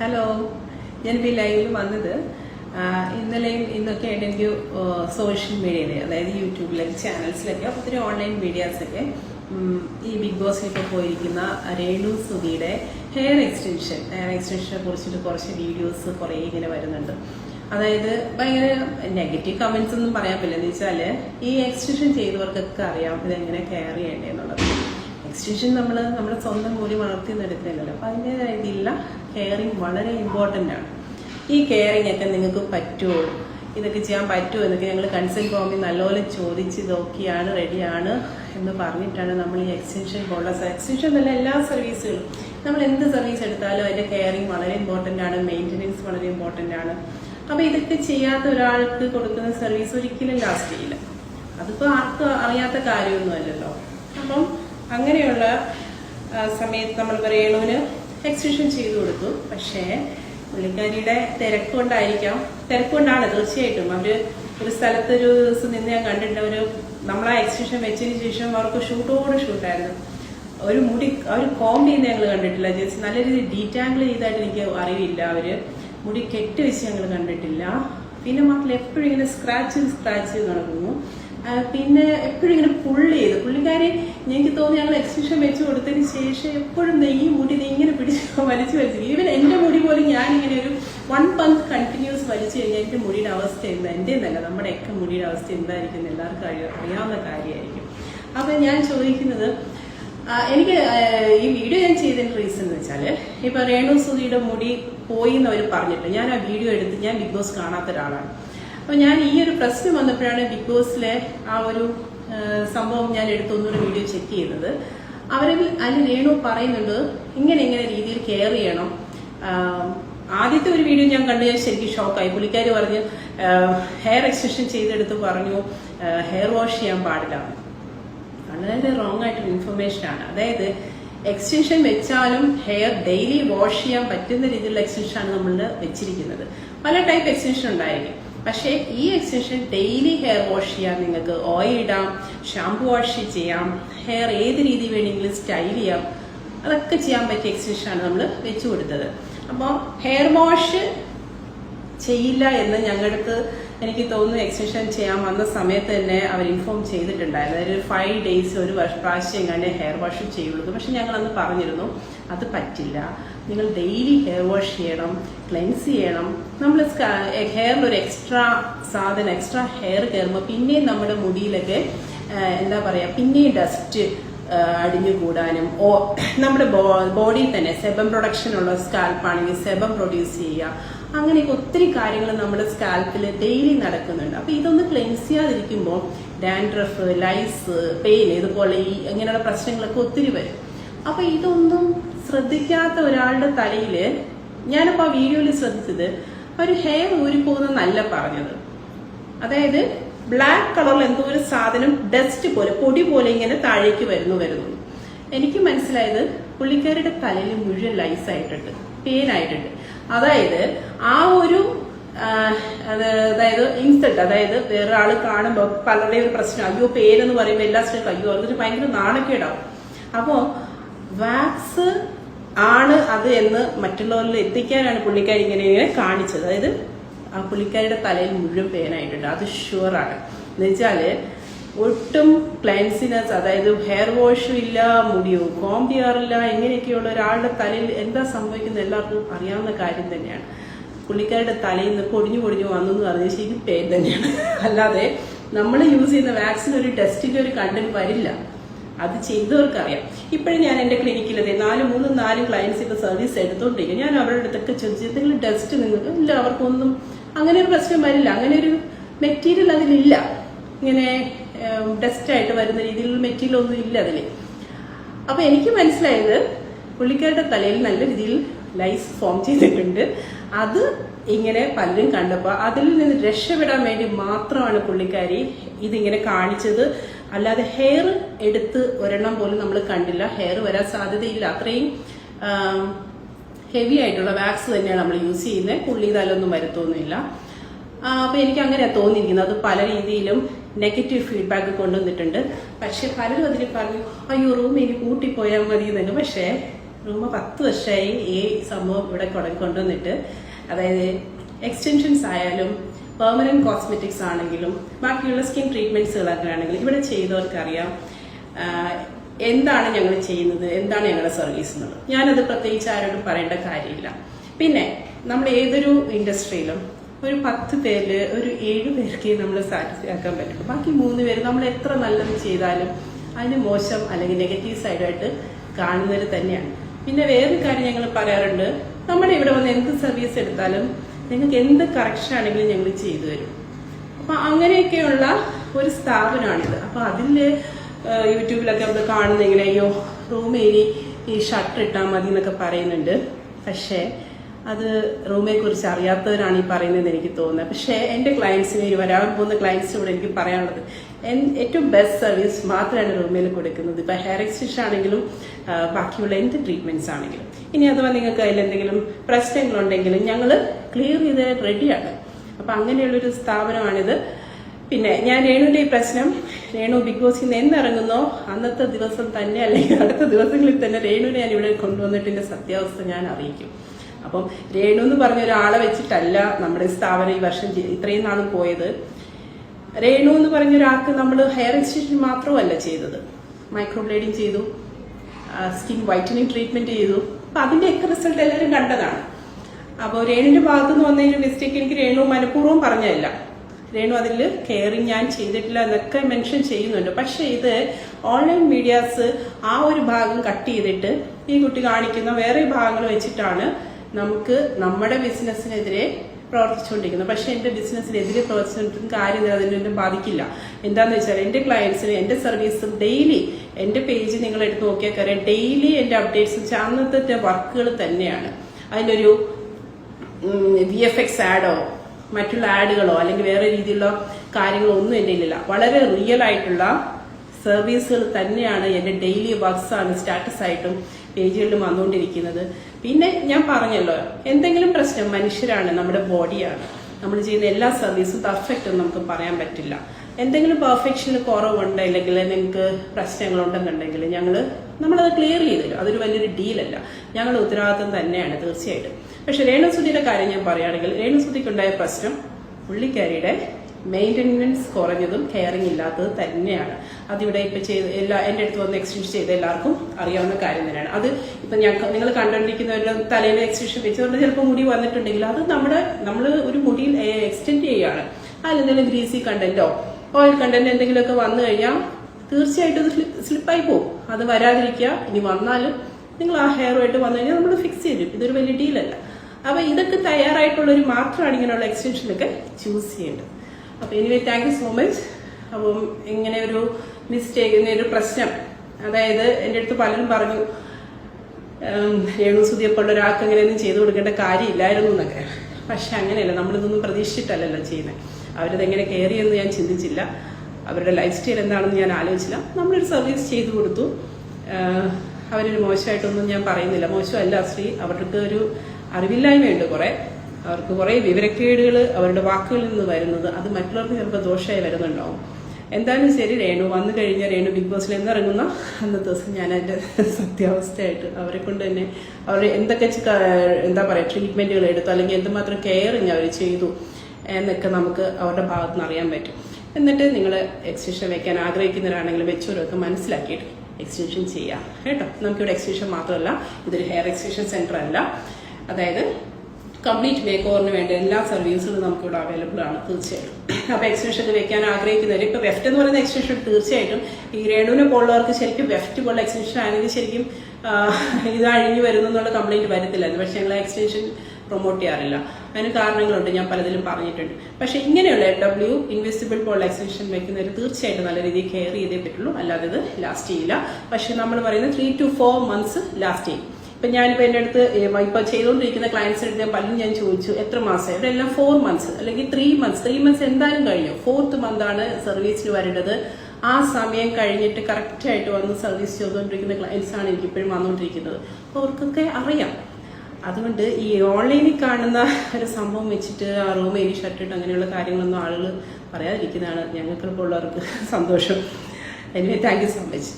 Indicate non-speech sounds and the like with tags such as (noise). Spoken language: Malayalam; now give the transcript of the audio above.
ഹലോ ഞാനിപ്പോൾ ഈ ലൈവിൽ വന്നത് ഇന്നലെയും ഇന്നൊക്കെ ആയിട്ട് എനിക്ക് സോഷ്യൽ മീഡിയയിൽ അതായത് യൂട്യൂബിലൊക്കെ ചാനൽസിലൊക്കെ ഒത്തിരി ഓൺലൈൻ മീഡിയാസൊക്കെ ഈ ബിഗ് ബോസിലൊക്കെ പോയിരിക്കുന്ന രേണു സുധിയുടെ ഹെയർ എക്സ്റ്റൻഷൻ ഹെയർ എക്സ്റ്റൻഷനെ കുറിച്ചിട്ട് കുറച്ച് വീഡിയോസ് കുറേ ഇങ്ങനെ വരുന്നുണ്ട്. അതായത് ഭയങ്കര നെഗറ്റീവ് കമൻസ് ഒന്നും പറയാൻ പറ്റില്ല. എന്ന് വെച്ചാൽ ഈ എക്സ്റ്റൻഷൻ ചെയ്തവർക്കൊക്കെ അറിയാം ഇതെങ്ങനെ കെയർ ചെയ്യേണ്ടതെന്നുള്ളത് എക്സ്റ്റൻഷൻ നമ്മൾ നമ്മുടെ സ്വന്തം കൂലി വളർത്തി എടുക്കുന്നില്ലല്ലോ. അപ്പം അതിന്റെതായ രീതിയിലുള്ള കെയറിങ് വളരെ ഇമ്പോർട്ടന്റ് ആണ്. ഈ കെയറിങ് ഒക്കെ നിങ്ങൾക്ക് പറ്റുമോ ഇതൊക്കെ ചെയ്യാൻ പറ്റുമോ എന്നൊക്കെ ഞങ്ങൾ കൺസൾട്ട് ഫോമിൽ നല്ലപോലെ ചോദിച്ച് നോക്കിയാണ് റെഡിയാണ് എന്ന് പറഞ്ഞിട്ടാണ് നമ്മൾ ഈ എക്സ്റ്റൻഷൻ പോലുള്ള എക്സ്റ്റൻഷൻ എന്നല്ല എല്ലാ സർവീസുകളും നമ്മൾ എന്ത് സർവീസ് എടുത്താലും അതിന്റെ കെയറിങ് വളരെ ഇമ്പോർട്ടന്റ് ആണ് മെയിന്റനൻസ് വളരെ ഇമ്പോർട്ടന്റ് ആണ്. അപ്പോൾ ഇതൊക്കെ ചെയ്യാത്ത ഒരാൾക്ക് കൊടുക്കുന്ന സർവീസ് ഒരിക്കലും ലാസ്റ്റ് ചെയ്യില്ല. അതിപ്പോൾ ആർക്കും അറിയാത്ത കാര്യമൊന്നുമല്ലല്ലോ. അപ്പം അങ്ങനെയുള്ള സമയത്ത് നമ്മൾ രേണുവിന് എക്സ്റ്റൻഷൻ ചെയ്തു കൊടുത്തു. പക്ഷേ പുള്ളിക്കാരിയുടെ തിരക്കുകൊണ്ടായിരിക്കാം. തിരക്കുകൊണ്ടാണ് തീർച്ചയായിട്ടും. അവർ ഒരു സ്ഥലത്ത് ഒരു ദിവസം നിന്ന് ഞാൻ കണ്ടിട്ടുണ്ട്. അവർ നമ്മളാ എക്സ്റ്റൻഷൻ വെച്ചതിന് ശേഷം അവർക്ക് ഷൂട്ടോട് ഷൂട്ടായിരുന്നു. ഒരു മുടി ഒരു കോംബ് ചെയ്യുന്ന ഞങ്ങൾ കണ്ടിട്ടില്ല. ജസ്റ്റ് നല്ല രീതിയിൽ ഡീറ്റാങ്കിൾ ചെയ്തായിട്ട് എനിക്ക് അറിയില്ല അവർ. മുടി കെട്ടി വെച്ച് ഞങ്ങൾ കണ്ടിട്ടില്ല. പിന്നെ മാത്രമല്ല എപ്പോഴും ഇങ്ങനെ സ്ക്രാച്ച് സ്ക്രാച്ച് നടക്കുന്നു. പിന്നെ എപ്പോഴും ഇങ്ങനെ പുള്ളി ചെയ്ത്. പുള്ളിക്കാരി എനിക്ക് തോന്നി ഞങ്ങൾ എക്സിബിഷൻ വെച്ച് കൊടുത്തതിന് ശേഷം എപ്പോഴും നെയ്യ് മൂടി ഇങ്ങനെ പിടിച്ച് (laughs) വലിച്ചു വലിച്ചു. ഈവൻ എന്റെ മുടി പോലും ഞാൻ ഇങ്ങനെ ഒരു വൺ മന്ത് കണ്ടിന്യൂസ് വലിച്ചു കഴിഞ്ഞാൽ എന്റെ മുടിയുടെ അവസ്ഥ എന്താ? എന്റെ എന്നല്ല നമ്മുടെയൊക്കെ മുടിയുടെ അവസ്ഥ എന്തായിരിക്കും എല്ലാവർക്കും അറിയ- അറിയാവുന്ന കാര്യമായിരിക്കും. അപ്പം ഞാൻ ചോദിക്കുന്നത് എനിക്ക് ഈ വീഡിയോ ഞാൻ ചെയ്തതിന്റെ റീസൺ എന്ന് വെച്ചാൽ ഇപ്പൊ രേണു സുധിയുടെ മുടി പോയി എന്ന് അവർ പറഞ്ഞിട്ട് ഞാൻ ആ വീഡിയോ എടുത്ത് ഞാൻ ബിഗ് ബോസ് കാണാത്ത ഒരാളാണ്. അപ്പൊ ഞാൻ ഈ ഒരു പ്രശ്നം വന്നപ്പോഴാണ് ബിഗ് ബോസിലെ ആ ഒരു സംഭവം ഞാൻ എടുത്തു ഒന്നുകൂടെ വീഡിയോ ചെക്ക് ചെയ്തത് അവരിൽ അതിൽ രേണു പറയുന്നുണ്ട് ഇങ്ങനെ ഇങ്ങനെ രീതിയിൽ കെയർ ചെയ്യണം. ആദ്യത്തെ ഒരു വീഡിയോ ഞാൻ കണ്ടു ഞാൻ ശരിക്കും ഷോക്കായി. പുള്ളിക്കാർ പറഞ്ഞ് ഹെയർ എക്സ്റ്റൻഷൻ ചെയ്തെടുത്ത് പറഞ്ഞു ഹെയർ വാഷ് ചെയ്യാൻ പാടില്ല. വളരെ റോങ് ആയിട്ടൊരു ഇൻഫർമേഷൻ ആണ്. അതായത് എക്സ്റ്റൻഷൻ വെച്ചാലും ഹെയർ ഡെയിലി വാഷ് ചെയ്യാൻ പറ്റുന്ന രീതിയിലുള്ള എക്സ്റ്റൻഷൻ ആണ് നമ്മൾ വെച്ചിരിക്കുന്നത്. പല ടൈപ്പ് എക്സ്റ്റൻഷൻ ഉണ്ടായിരിക്കും. പക്ഷേ ഈ എക്സ്റ്റൻഷൻ ഡെയിലി ഹെയർ വാഷ് ചെയ്യാം നിങ്ങൾക്ക് ഓയിൽ ഇടാം ഷാംപൂ വാഷ് ചെയ്യാം ഹെയർ ഏത് രീതി വേണമെങ്കിലും സ്റ്റൈൽ ചെയ്യാം. അതൊക്കെ ചെയ്യാൻ പറ്റിയ എക്സ്റ്റൻഷൻ ആണ് നമ്മൾ വെച്ചു കൊടുത്തത്. അപ്പോൾ ഹെയർ വാഷ് ചെയ്യില്ല എന്ന് ഞങ്ങൾക്ക് എനിക്ക് തോന്നുന്നു എക്സ്റ്റൻഷൻ ചെയ്യാൻ വന്ന സമയത്ത് തന്നെ അവർ ഇൻഫോം ചെയ്തിട്ടുണ്ടായിരുന്നു. അതായത് ഫൈവ് ഡേയ്സ് ഒരു വർഷ പ്രാവശ്യം എങ്ങാണ്ട് ഹെയർ വാഷ് ചെയ്യുള്ളൂ. പക്ഷെ ഞങ്ങൾ അന്ന് പറഞ്ഞിരുന്നു അത് പറ്റില്ല. നിങ്ങൾ ഡെയിലി ഹെയർ വാഷ് ചെയ്യണം ക്ലെൻസ് ചെയ്യണം. നമ്മൾ ഹെയറിൽ ഒരു എക്സ്ട്രാ സാധനം എക്സ്ട്രാ ഹെയർ കയറുമ്പോൾ പിന്നെയും നമ്മുടെ മുടിയിലൊക്കെ എന്താ പറയുക പിന്നെയും ഡസ്റ്റ് അടിഞ്ഞു കൂടാനും. ഓ നമ്മുടെ ബോഡിയിൽ തന്നെ സെബം പ്രൊഡക്ഷൻ ഉള്ള സ്കാൽപ്പാണെങ്കിൽ സെബം പ്രൊഡ്യൂസ് ചെയ്യുക. അങ്ങനെയൊക്കെ ഒത്തിരി കാര്യങ്ങൾ നമ്മുടെ സ്കാൽപ്പിൽ ഡെയിലി നടക്കുന്നുണ്ട്. അപ്പോൾ ഇതൊന്ന് ക്ലെൻസ് ചെയ്യാതിരിക്കുമ്പോൾ ഡാൻഡ്രഫ് ലൈസ് പെയിൻ ഇതുപോലെ ഈ ഇങ്ങനെയുള്ള പ്രശ്നങ്ങളൊക്കെ ഒത്തിരി വരും. അപ്പൊ ഇതൊന്നും ശ്രദ്ധിക്കാത്ത ഒരാളുടെ തലയിൽ ഞാനിപ്പോ ആ വീഡിയോയിൽ ശ്രദ്ധിച്ചത് ഒരു ഹെയർ ഊരിപ്പോകുന്നല്ല പറഞ്ഞത്. അതായത് ബ്ലാക്ക് കളറിൽ എന്തോ ഒരു സാധനം ഡസ്റ്റ് പോലെ പൊടി പോലെ ഇങ്ങനെ താഴേക്ക് വരുന്നു വരുന്നു. എനിക്ക് മനസ്സിലായത് പുള്ളിക്കാരുടെ തലയിൽ മുഴുവൻ ലൈസ് ആയിട്ടുണ്ട് പെയിൻ ആയിട്ടുണ്ട്. അതായത് ആ ഒരു അതായത് ഇൻസൾട്ട് അതായത് വേറെ ആൾ കാണുമ്പോൾ പലരുടെയും ഒരു പ്രശ്നം അയ്യോ പേരെന്ന് പറയുമ്പോൾ എല്ലാ സ്ഥലത്തും അയ്യോ അവർക്ക് ഭയങ്കര നാണക്കേടാവും. അപ്പോ വാക്സ് ആണ് അത് എന്ന് മറ്റുള്ളവരിൽ എത്തിക്കാനാണ് പുള്ളിക്കാരി ഇങ്ങനെ ഇങ്ങനെ കാണിച്ചത്. അതായത് ആ പുള്ളിക്കാരിയുടെ തലയിൽ മുഴുവൻ പേനായിട്ടുണ്ട് അത് ഷുവറാണ് എന്ന് വെച്ചാൽ ഒട്ടും ക്ലൻസിനെസ് അതായത് ഹെയർ വാഷും ഇല്ല മുടിയോ കോംബ് ചെയ്യാറില്ല ഇങ്ങനെയൊക്കെയുള്ള ഒരാളുടെ തലയിൽ എന്താ സംഭവിക്കുന്നത് എല്ലാവർക്കും അറിയാവുന്ന കാര്യം തന്നെയാണ്. പുള്ളിക്കാരുടെ തലയിൽ നിന്ന് പൊടിഞ്ഞു പൊടിഞ്ഞു വന്നു എന്ന് പറഞ്ഞാൽ ശരിക്കും പേൻ തന്നെയാണ്. അല്ലാതെ നമ്മൾ യൂസ് ചെയ്യുന്ന വാക്സിൻ ഒരു ടെസ്റ്റിന്റെ ഒരു കണ്ടന്റ് വരില്ല. അത് ചെയ്തവർക്കറിയാം. ഇപ്പോഴും ഞാൻ എന്റെ ക്ലിനിക്കിൽ അതെ നാല് മൂന്ന് നാല് ക്ലയൻസ് ഇപ്പോൾ സർവീസ് എടുത്തോണ്ടിരിക്കും ഞാൻ അവരുടെ അടുത്തൊക്കെ ചോദിച്ചു എന്തെങ്കിലും ഡസ്റ്റ് നിങ്ങൾക്ക് ഇല്ല അവർക്കൊന്നും അങ്ങനെ ഒരു പ്രശ്നം വരില്ല. അങ്ങനെ ഒരു മെറ്റീരിയൽ അതിലില്ല. ഇങ്ങനെ ഡസ്റ്റ് ആയിട്ട് വരുന്ന രീതിയിലുള്ള മെറ്റീരിയൽ ഒന്നും ഇല്ല അതിൽ അപ്പൊ എനിക്ക് മനസ്സിലായത് പുള്ളിക്കാരുടെ തലയിൽ നല്ല രീതിയിൽ ലൈസ് ഫോം ചെയ്തിട്ടുണ്ട്. അത് ഇങ്ങനെ പലരും കണ്ടപ്പോൾ അതിൽ നിന്ന് രക്ഷപ്പെടാൻ വേണ്ടി മാത്രമാണ് പുള്ളിക്കാരി ഇതിങ്ങനെ കാണിച്ചത്. അല്ലാതെ ഹെയർ എടുത്ത് ഒരെണ്ണം പോലും നമ്മൾ കണ്ടില്ല. ഹെയർ വരാൻ സാധ്യതയില്ല. അത്രയും ഹെവി ആയിട്ടുള്ള വാക്സ് തന്നെയാണ് നമ്മൾ യൂസ് ചെയ്യുന്നത് പുള്ളി തലൊന്നും വരുത്തൊന്നുമില്ല. അപ്പോൾ അപ്പൊ എനിക്ക് അങ്ങനെ തോന്നിയിരിക്കുന്നത്. അത് പല രീതിയിലും നെഗറ്റീവ് ഫീഡ്ബാക്ക് കൊണ്ടുവന്നിട്ടുണ്ട് പക്ഷെ പലരും അതിൽ പറഞ്ഞു അയ്യോ റൂം ഇനി കൂട്ടിപ്പോയാൽ മതി എന്നൊക്കെ. പക്ഷേ റൂമ പത്ത് വർഷമായി ഈ സംഭവം ഇവിടെ കൊണ്ടുവന്നിട്ട്. അതായത് എക്സ്റ്റൻഷൻസ് ആയാലും പെർമനന്റ് കോസ്മെറ്റിക്സ് ആണെങ്കിലും ബാക്കിയുള്ള സ്കിൻ ട്രീറ്റ്മെന്റ്സുകളൊക്കെ ആണെങ്കിലും ഇവിടെ ചെയ്തവർക്കറിയാം എന്താണ് ഞങ്ങൾ ചെയ്യുന്നത് എന്താണ് ഞങ്ങളുടെ സർവീസ് എന്നുള്ളത്. ഞാനത് പ്രത്യേകിച്ച് ആരോടും പറയേണ്ട കാര്യമില്ല. പിന്നെ നമ്മൾ ഏതൊരു ഇൻഡസ്ട്രിയിലും ഒരു പത്ത് പേര് ഒരു ഏഴ് പേർക്ക് നമ്മൾ സാറ്റിസ്ഫൈ ആക്കാൻ പറ്റുള്ളൂ. ബാക്കി മൂന്ന് പേര് നമ്മൾ എത്ര നല്ലത് ചെയ്താലും അതിന് മോശം അല്ലെങ്കിൽ നെഗറ്റീവ് സൈഡായിട്ട് കാണുന്നവർ തന്നെയാണ്. പിന്നെ വേറൊരു കാര്യം ഞങ്ങൾ പറയാറുണ്ട് നമ്മുടെ ഇവിടെ വന്ന് എന്ത് സർവീസ് എടുത്താലും നിങ്ങൾക്ക് എന്ത് കറക്ഷൻ ആണെങ്കിലും ഞങ്ങൾ ചെയ്തു തരും. അപ്പൊ അങ്ങനെയൊക്കെയുള്ള ഒരു സ്ഥാപനമാണിത്. അപ്പൊ അതിൽ യൂട്യൂബിലൊക്കെ നമ്മൾ കാണുന്ന ഇങ്ങനെ അയ്യോ റൂമേരി ഈ ഷട്ടർ ഇട്ടാൽ മതി എന്നൊക്കെ പറയുന്നുണ്ട്. പക്ഷേ അത് റൂമിനെ കുറിച്ച് അറിയാത്തവരാണ് ഈ പറയുന്നതെന്ന് എനിക്ക് തോന്നുന്നത്. പക്ഷേ എന്റെ ക്ലയൻസിന് ഇനി വരാൻ പോകുന്ന ക്ലയൻസിനോട് എനിക്ക് പറയാനുള്ളത്. ഏറ്റവും ബെസ്റ്റ് സർവീസ് മാത്രമാണ് റൂമിൽ കൊടുക്കുന്നത്. ഇപ്പൊ ഹെയർ എക്സ്റ്റൻഷൻ ആണെങ്കിലും ബാക്കിയുള്ള എന്ത് ട്രീറ്റ്മെന്റ്സ് ആണെങ്കിലും. ഇനി അഥവാ നിങ്ങൾക്ക് അതിൽ എന്തെങ്കിലും പ്രശ്നങ്ങളുണ്ടെങ്കിലും ഞങ്ങൾ ക്ലിയർ ചെയ്ത് റെഡിയാണ് അപ്പൊ അങ്ങനെയുള്ളൊരു സ്ഥാപനമാണിത്. പിന്നെ ഞാൻ രേണുവിന്റെ ഈ പ്രശ്നം രേണു ബിഗ് ബോസിൽ നിന്ന് എന്നിറങ്ങുന്നോ? അന്നത്തെ ദിവസം തന്നെ അല്ലെങ്കിൽ അടുത്ത ദിവസങ്ങളിൽ തന്നെ രേണുവിനെ ഞാൻ ഇവിടെ കൊണ്ടുവന്നിട്ട് ഇതിന്റെ സത്യാവസ്ഥ ഞാൻ അറിയിക്കും. അപ്പം രേണു എന്ന് പറഞ്ഞ ഒരാളെ വെച്ചിട്ടല്ല നമ്മുടെ സ്ഥാപനം ഈ വർഷം ഇത്രയും നാളും പോയത്. രേണു എന്ന് പറഞ്ഞ ഒരാൾക്ക് നമ്മൾ ഹെയർ എക്സ്റ്റൻഷൻ മാത്രമല്ല ചെയ്തത്. മൈക്രോബ്ലേഡിങ് ചെയ്തു. സ്കിൻ വൈറ്റനിങ് ട്രീറ്റ്മെന്റ് ചെയ്തു. അപ്പൊ അതിന്റെയൊക്കെ റിസൾട്ട് എല്ലാവരും കണ്ടതാണ്. അപ്പോൾ രേണുവിന്റെ ഭാഗത്ത് നിന്ന് വന്ന ഒരു മിസ്റ്റേക്ക് എനിക്ക് രേണു മനഃപൂർവം പറഞ്ഞതല്ല. രേണു അതിൽ കെയറിങ് ഞാൻ ചെയ്തിട്ടില്ല എന്നൊക്കെ മെൻഷൻ ചെയ്യുന്നുണ്ട്. പക്ഷെ ഇത് ഓൺലൈൻ മീഡിയാസ് ആ ഒരു ഭാഗം കട്ട് ചെയ്തിട്ട് ഈ കുട്ടി കാണിക്കുന്ന വേറെ ഭാഗങ്ങൾ വെച്ചിട്ടാണ് നമുക്ക് നമ്മുടെ ബിസിനസ്സിനെതിരെ പ്രവർത്തിച്ചുകൊണ്ടിരിക്കുന്നത് പക്ഷേ എന്റെ ബിസിനസ്സിനെതിരെ പ്രവർത്തിച്ചിട്ടും കാര്യം അതിനൊന്നും ബാധിക്കില്ല. എന്താണെന്ന് വെച്ചാൽ എന്റെ ക്ലയൻസിന് എന്റെ സർവീസ് ഡെയിലി എന്റെ പേജ് നിങ്ങൾ എടുത്ത് നോക്കിയാൽ കാര്യം ഡെയിലി എന്റെ അപ്ഡേറ്റ്സ് അന്നത്തെ വർക്കുകൾ തന്നെയാണ്. അതിനൊരു വി എഫ് എക്സ് ആഡോ മറ്റുള്ള ആഡുകളോ അല്ലെങ്കിൽ വേറെ രീതിയിലുള്ള കാര്യങ്ങളോ ഒന്നും എന്റെ ഇല്ല. വളരെ റിയൽ ആയിട്ടുള്ള സർവീസുകൾ തന്നെയാണ് എന്റെ ഡെയിലി വർക്ക്സ് ആണ് സ്റ്റാറ്റസ് ആയിട്ടും പേജുകളിലും വന്നുകൊണ്ടിരിക്കുന്നത്. പിന്നെ ഞാൻ പറഞ്ഞല്ലോ എന്തെങ്കിലും പ്രശ്നം മനുഷ്യരാണ് നമ്മുടെ ബോഡിയാണ് നമ്മൾ ചെയ്യുന്ന എല്ലാ സർവീസും പെർഫെക്റ്റ് എന്ന് നമുക്ക് പറയാൻ പറ്റില്ല. എന്തെങ്കിലും പെർഫെക്ഷന് കുറവുണ്ട് അല്ലെങ്കിൽ നിങ്ങൾക്ക് പ്രശ്നങ്ങളുണ്ടെന്നുണ്ടെങ്കിൽ ഞങ്ങൾ നമ്മളത് ക്ലിയർ ചെയ്ത് തരും. അതൊരു വലിയൊരു ഡീലല്ല ഞങ്ങളുടെ ഉത്തരവാദിത്തം തന്നെയാണ് തീർച്ചയായിട്ടും. പക്ഷെ രേണുസുതിയുടെ കാര്യം ഞാൻ പറയുകയാണെങ്കിൽ രേണുസുതിക്കുണ്ടായ പ്രശ്നം പുള്ളിക്കാരിയുടെ മെയിന്റനൻസ് കുറഞ്ഞതും കെയറിങ് ഇല്ലാത്തത് തന്നെയാണ്. അതിവിടെ ഇപ്പോൾ ചെയ്ത് എല്ലാ എന്റെ അടുത്ത് വന്ന് എക്സ്റ്റൻഷൻ ചെയ്ത എല്ലാവർക്കും അറിയാവുന്ന കാര്യം തന്നെയാണ്. അത് ഇപ്പം ഞാൻ നിങ്ങൾ കണ്ടുകൊണ്ടിരിക്കുന്നവരുടെ തലയിൽ എക്സ്റ്റൻഷൻ വെച്ചുകൊണ്ട് ചിലപ്പോൾ മുടി വന്നിട്ടുണ്ടെങ്കിൽ അത് നമ്മുടെ നമ്മൾ ഒരു മുടിയിൽ എക്സ്റ്റെൻഡ് ചെയ്യുകയാണ്. അതിലെന്തെങ്കിലും ഗ്രീസി കണ്ടന്റോ ഓയിൽ കണ്ടന്റ് എന്തെങ്കിലുമൊക്കെ വന്നു കഴിഞ്ഞാൽ തീർച്ചയായിട്ടും അത് സ്ലിപ്പ് സ്ലിപ്പായി പോകും. അത് വരാതിരിക്കുക. ഇനി വന്നാലും നിങ്ങൾ ആ ഹെയറുമായിട്ട് വന്നു കഴിഞ്ഞാൽ നമ്മൾ ഫിക്സ് ചെയ്യും ഇതൊരു വലിയ ഡീലല്ല അപ്പോൾ ഇതൊക്കെ തയ്യാറായിട്ടുള്ളവർ മാത്രമാണ് ഇങ്ങനെയുള്ള എക്സ്റ്റൻഷനൊക്കെ ചൂസ് ചെയ്യേണ്ടത്. അപ്പൊ anyway thank you so much അപ്പം ഇങ്ങനെ ഒരു മിസ്റ്റേക്ക് ഒരു പ്രശ്നം. അതായത് എന്റെ അടുത്ത് പലരും പറഞ്ഞു രേണു സുതിയപ്പോഴുള്ള ഒരാൾക്ക് അങ്ങനെയൊന്നും ചെയ്തു കൊടുക്കേണ്ട കാര്യമില്ലായിരുന്നു എന്നൊക്കെ. പക്ഷെ അങ്ങനെയല്ല നമ്മളിതൊന്നും പ്രതീക്ഷിച്ചിട്ടല്ലല്ലോ ചെയ്യുന്നത് അവരത് എങ്ങനെ കെയർ ചെയ്യുമെന്ന് ഞാൻ ചിന്തിച്ചില്ല. അവരുടെ ലൈഫ് സ്റ്റൈൽ എന്താണെന്ന് ഞാൻ ആലോചിച്ചില്ല. നമ്മളൊരു സർവീസ് ചെയ്തു കൊടുത്തു. അവരൊരു മോശമായിട്ടൊന്നും ഞാൻ പറയുന്നില്ല. മോശമല്ല ശ്രീ. അവർക്ക് ഒരു അറിവില്ലായ്മയുണ്ട് കുറെ. അവർക്ക് കുറെ വിവരക്കേടുകൾ അവരുടെ വാക്കുകളിൽ നിന്ന് വരുന്നത് അത് മറ്റുള്ളവർക്ക് ചിലപ്പോൾ ദോഷമായി വരുന്നുണ്ടാവും. എന്തായാലും ശരി രേണു വന്നു കഴിഞ്ഞാൽ രേണു ബിഗ് ബോസിൽ എന്നിറങ്ങുന്ന അന്നത്തെ ദിവസം ഞാൻ അതിന്റെ സത്യാവസ്ഥയായിട്ട് അവരെ കൊണ്ട് തന്നെ അവർ എന്തൊക്കെ എന്താ പറയുക ട്രീറ്റ്മെന്റുകൾ എടുത്തു അല്ലെങ്കിൽ എന്തുമാത്രം കെയറിങ് അവർ ചെയ്തു എന്നൊക്കെ നമുക്ക് അവരുടെ ഭാഗത്ത് നിന്ന് അറിയാൻ പറ്റും. എന്നിട്ട് നിങ്ങൾ എക്സിബിഷൻ വെക്കാൻ ആഗ്രഹിക്കുന്നവരാണെങ്കിൽ വെച്ചവരൊക്കെ മനസ്സിലാക്കിയിട്ട് എക്സിബിഷൻ ചെയ്യാം. കേട്ടോ? നമുക്കിവിടെ എക്സിബിഷൻ മാത്രമല്ല ഇതൊരു ഹെയർ എക്സിബിഷൻ സെന്റർ അല്ല. അതായത് കംപ്ലീറ്റ് മേക്ക് ഓവറിന് വേണ്ട എല്ലാ സർവീസുകളും നമുക്ക് ഇവിടെ അവൈലബിൾ ആണ് തീർച്ചയായിട്ടും. അപ്പോൾ എക്സ്റ്റൻഷൻ വെക്കാൻ ആഗ്രഹിക്കുന്നവർ ഇപ്പൊ വെഫ്റ്റ് എന്ന് പറയുന്ന എക്സ്റ്റൻഷൻ തീർച്ചയായിട്ടും ഈ രേണുവിനെ പോലുള്ളവർക്ക് ശരിക്കും വെഫ്റ്റ് പോലുള്ള എക്സ്റ്റൻഷൻ ആണെങ്കിൽ ശരിക്കും ഇത് അഴിഞ്ഞു വരുന്നു എന്നുള്ള കംപ്ലൈന്റ് വരത്തില്ലായിരുന്നു പക്ഷേ ഞങ്ങൾ എക്സ്റ്റൻഷൻ പ്രൊമോട്ട് ചെയ്യാറില്ല. അതിന് കാരണങ്ങളുണ്ട് ഞാൻ പലതിലും പറഞ്ഞിട്ടുണ്ട്. പക്ഷെ ഇങ്ങനെയുള്ള ഡബ്ല്യൂ ഡബ്ല്യു ഇൻവെസ്റ്റിബിൾ പോലുള്ള എക്സ്റ്റൻഷൻ വെക്കുന്നവർ തീർച്ചയായിട്ടും നല്ല രീതിയിൽ കെയർ ചെയ്തേ പറ്റുള്ളൂ. അല്ലാതെ ഇത് ലാസ്റ്റ് ചെയ്യില്ല. പക്ഷെ നമ്മൾ പറയുന്നത് three to four months last ചെയ്യും. ഇപ്പൊ ഞാനിപ്പോ എന്റെ അടുത്ത് ഏ- ഇപ്പൊ ചെയ്തുകൊണ്ടിരിക്കുന്ന ക്ലയൻസിന്റെ അടുത്ത് പലരും ഞാൻ ചോദിച്ചു എത്ര മാസം ഇവരെല്ലാം ഫോർ മന്ത്സ് അല്ലെങ്കിൽ ത്രീ മന്ത്സ് ത്രീ മന്ത്സ് എന്തായാലും കഴിഞ്ഞു. ഫോർത്ത് മന്ത് ആണ് സർവീസിന് വരേണ്ടത്. ആ സമയം കഴിഞ്ഞിട്ട് കറക്റ്റ് ആയിട്ട് വന്ന് സർവീസ് ചെയ്തുകൊണ്ടിരിക്കുന്ന എനിക്ക് ഇപ്പോഴും വന്നുകൊണ്ടിരിക്കുന്നത് അപ്പൊ അവർക്കൊക്കെ അറിയാം. അതുകൊണ്ട് ഈ ഓൺലൈനിൽ കാണുന്ന ഒരു സംഭവം വെച്ചിട്ട് ആ റൂം എനി ഷർട്ടിട്ട് അങ്ങനെയുള്ള കാര്യങ്ങളൊന്നും ആളുകൾ പറയാതിരിക്കുന്നതാണ് ഞങ്ങൾക്കിപ്പോൾ ഉള്ളവർക്ക് സന്തോഷം. Anyway thank you so much